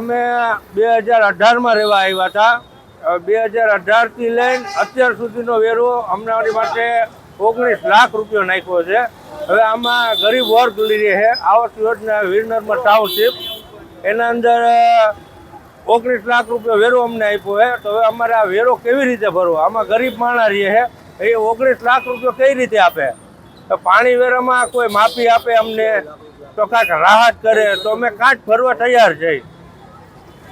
અમે બે હજાર અઢારમાં રહેવા આવ્યા હતા. બે હજાર અઢારથી લઈને અત્યાર સુધીનો વેરો અમારી માટે ઓગણીસ લાખ રૂપિયો નાખ્યો છે. હવે આમાં ગરીબ વર્ગ લીધે છે. આવાસ યોજના વિરનરમાં ટાઉનશીપ. એના અંદર ઓગણીસ લાખ રૂપિયો વેરો અમને આપ્યો છે. તો હવે અમારે આ વેરો કેવી રીતે ભરવો? આમાં ગરીબ માણા રહીએ છે. એ ઓગણીસ લાખ રૂપિયો કઈ રીતે આપે? તો પાણી વેરામાં કોઈ માફી આપે અમને? તો કાંઈક રાહત કરે. તો અમે કાંઠ ભરવા તૈયાર છીએ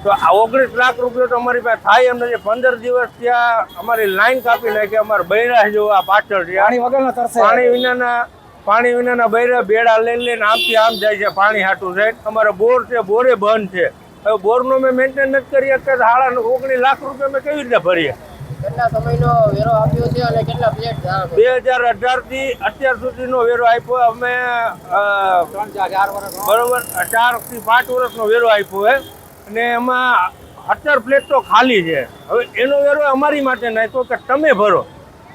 તો આ ઓગણીસ લાખ રૂપિયો તો અમારી પાસે થાય એમ નથી. પંદર દિવસ ત્યાં અમારી લાઈન કાપી નાખી અમારે બૈરા જેવા પાછળ છે પાણી વગરના તરસે. પાણી વિનાના પાણી વિનાના બૈરા બેડા લઈને લઈને આમથી આમ જાય છે પાણી હાટું છે અમારે બોર છે બોરે બંધ છે. હવે બોરનો મેં મેન્ટેન નથી કરી કે હાડા ઓગણીસ લાખ રૂપિયા મેં કેવી રીતે ભરીએ? કેટલા સમયનો વેરો આપ્યો છે અને કેટલા પ્લેટ બે હજાર અઢારથી અત્યાર સુધીનો વેરો આપ્યો અમે બરોબર ચારથી પાંચ વર્ષનો વેરો આપ્યો છે અને એમાં સત્તર પ્લેટ તો ખાલી છે. હવે એનો વેરો અમારી માટે નાખ્યો કે તમે ભરો.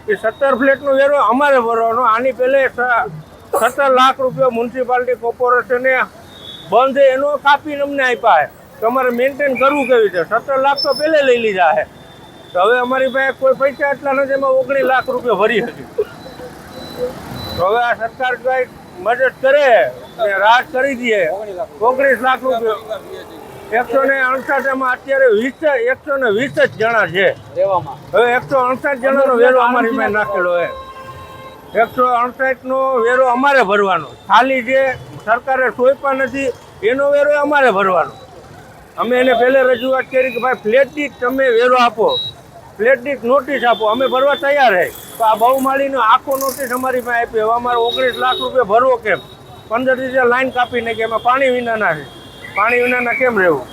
એ સત્તર ફ્લેટનો વેરો અમારે ભરવાનો. આની પહેલે સત્તર લાખ રૂપિયા મ્યુનિસિપાલિટી કોર્પોરેશને બંધ એનો કાપીને અમને આપ્યા છે. તમારે મેન્ટેન કરવું કેવી છે? સત્તર લાખ તો પહેલે લઈ લીધા છે. તો હવે અમારી પાસે કોઈ પૈસા એટલા નથી એમાં ઓગણીસ લાખ રૂપિયા ભરી હતી તો હવે આ સરકાર કઈ મદદ કરે રાહત કરી દઈએ ઓગણીસ લાખ રૂપિયા. એકસો ને અડસઠ એમાં અત્યારે વીસ એકસો ને વીસ જ જણા છે. હવે એકસો અડસઠ જણાનો વેરો અમારી મેં નાખેલો છે. એકસો અડસઠ નો વેરો અમારે ભરવાનો. ખાલી જે સરકારે સોંપ્યા નથી એનો વેરો અમારે ભરવાનો. અમે એને પહેલે રજૂઆત કરી કે ભાઈ ફ્લેટ દીઠ તમે વેરો આપો. ફ્લેટ દીઠ નોટિસ આપો. અમે ભરવા તૈયાર છે તો આ બહુમાળીનો આખો નોટિસ અમારી પાસે આપી હવે અમારે ઓગણીસ લાખ રૂપિયા ભરવો કેમ? પંદર દિવસે લાઈન કાપી કે એમાં પાણી વિનાના છે પાણી વિનાના કેમ રહેવું?